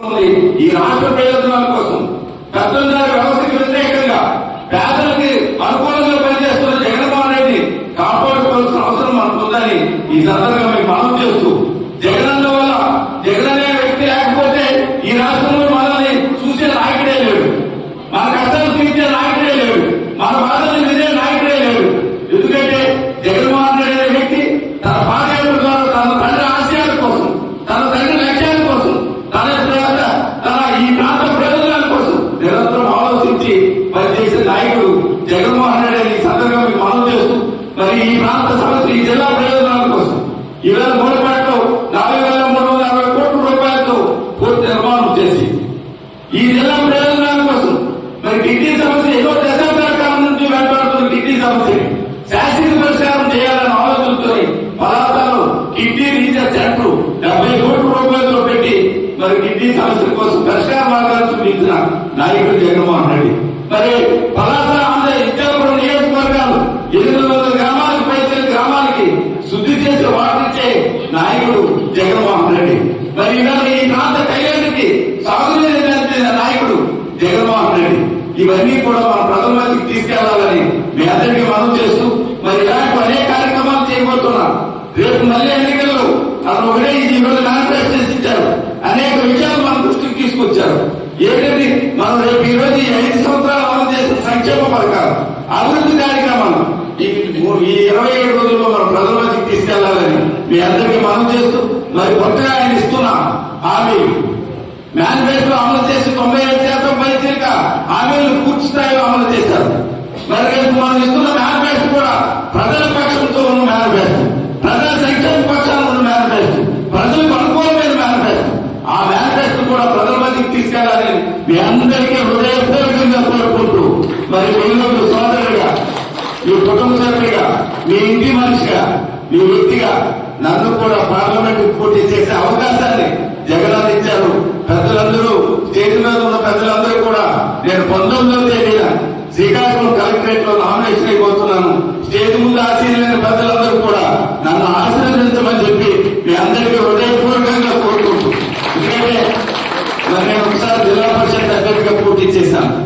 ఈ రాష్ట్ర ప్రయోజనాల కోసం పెత్తందారి వ్యవస్థకి వ్యతిరేకంగా పేదల అనుకూలంగా పనిచేస్తున్న జగన్మోహన్ రెడ్డి కాపాడుకోవాల్సిన అవసరం మనకుందని ఈ సందర్భంగా మీకు మనం చేస్తూ జగనన్న వల్ల జగన్ అనే వ్యక్తి లేకపోతే ఈ రాష్ట్రంలో మనల్ని చూసే నాయకుడే లేడు మన కష్టాలు తీర్చే నాయకుడే లేడు మన బాధలు వినే నాయకుడే లేడు ఎందుకంటే జగన్మోహన్ రెడ్డి అనే వ్యక్తి తన పాదయాత్ర ద్వారా తన తండ్రి ఆశయాల కోసం తన తండ్రి లక్ష్యాల కోసం తన యొక్క తన ఈ ప్రాంత ప్రయోజనాల కోసం నిరంతరం ఆలోచించి పనిచేసే నాయకుడు జగన్మోహన్ రెడ్డి అని ఈ సందర్భంగా మీకు మనం చేస్తూ మరి ఈ ప్రాంత సమస్య ఈ జిల్లా ప్రయోజనాల కోసం ఈవేళ మూలపేటలో నాలుగు వేల మూడు వందల అరవై కోట్ల రూపాయలతో పూర్తి నిర్మాణం చేసి ఈ జిల్లా ప్రయోజనాల కోసం మరి కిడ్నీ సమస్య ఎన్నో దశాబ్దాల కాలం నుంచి వెంటాడుతున్న కిడ్నీ సమస్య శాశ్వత పరిష్కారం చేయాలని ఆలోచనతో పదార్థాలు కిడ్నీ రీసెర్చ్ సెంటర్ డెబ్బై కోట్ల రూపాయలతో పెట్టి మరి కిడ్నీ సమస్య కోసం పరిష్కార మార్గాలు చూపించిన నాయకుడు జగన్మోహన్ రెడ్డి. మరి పలాస ఆంధ్ర ఇచ్చాపురం నియోజకవర్గాలు? ఎనిమిది వందల గ్రామాలకు పైసలు గ్రామాలకి శుద్ధి చేసి నాయకుడు జగన్మోహన్ రెడ్డి. మరి ఇవాళ ఈ ప్రాంత సాగునీరు నాయకుడు జగన్మోహన్ రెడ్డి. ఇవన్నీ కూడా మన ప్రజల్లోకి తీసుకెళ్ళాలని మీ అందరికీ మనం చేస్తూ మరి ఇలాంటి అనేక కార్యక్రమాలు చేయబోతున్నాం. రేపు మళ్ళీ ఎన్నికల్లో అతను ఒకటే ఈ రోజు మేనిఫెస్టో ఇచ్చారు. అనేక విషయాలు మన దృష్టికి తీసుకొచ్చారు. ఏంటంటే మనం రేపు ఈ రోజు ఐదు సంవత్సరాలు అమలు చేసిన సంక్షేమ పథకాలు అభివృద్ధి కార్యక్రమాలు ఈ ఇరవై ఏడు రోజుల్లో మనం ప్రజల్లోకి తీసుకెళ్ళాలని మీ అందరికీ మనం చేస్తూ మరి కొత్తగా ఆయన ఇస్తున్న హామీ మేనిఫెస్టో అమలు చేసి తొంభై ఐదు శాతం పైసలుగా హామీలు పూర్తి స్థాయిలో అమలు చేశారు. మరి రేపు మనం ఇస్తున్న మేనిఫెస్టో కూడా ప్రజల పక్షంతో ఉన్న మేనిఫెస్టో ప్రజల సంక్షేమ పక్షాన ఉన్న మేనిఫెస్టో ప్రజలకు అనుకూలమైన మేనిఫెస్టో ఆ మేనిఫెస్టో కూడా ప్రజల మధ్యకి తీసుకెళ్ళాలని మీ అందరికీ హృదయపూర్వకంగా కోరుకుంటూ మరి వెలుగు సోదరుడిగా మీ కుటుంబ సభ్యుడిగా మీ ఇంటి మనిషిగా మీ వ్యక్తిగా నన్ను కూడా పార్లమెంట్ పోటీ చేసే అవకాశాన్ని జగన్ ఇచ్చారు. పెద్దలందరూ స్టేజ్ మీద ఉన్న పెద్దలందరూ కూడా నేను పంతొమ్మిదవ తేదీన శ్రీకాకుళం కలెక్టరేట్లో నామినేషన్ అయిపోతున్నాను. స్టేజ్ ముందు ఆశీర్వైన పెద్దలందరూ కూడా నన్ను ఆశీర్వదించమని చెప్పి మీ అందరికీ హృదయపూర్వకంగా కోరుకుంటూ ఎందుకంటే మరి నేను ఒకసారి జిల్లా పరిషత్ అభ్యర్థిగా పోటీ చేశాను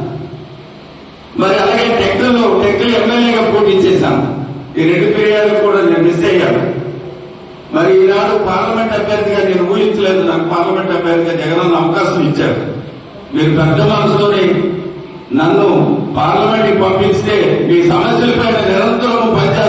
మరి అలాగే టెక్లో టెక్నో ఎమ్మెల్యేగా పోటీ చేశాను ఈ రెండు పీరియడ్లు కూడా నేను మిస్ అయ్యాను. మరి ఈనాడు పార్లమెంట్ అభ్యర్థిగా నేను ఊహించలేదు. నాకు పార్లమెంట్ అభ్యర్థిగా జగనన్న అవకాశం ఇచ్చారు. మీరు పెద్ద మనసులోని నన్ను పార్లమెంట్ పంపిస్తే మీ సమస్యలపైన నిరంతరం పనిచేస్తారు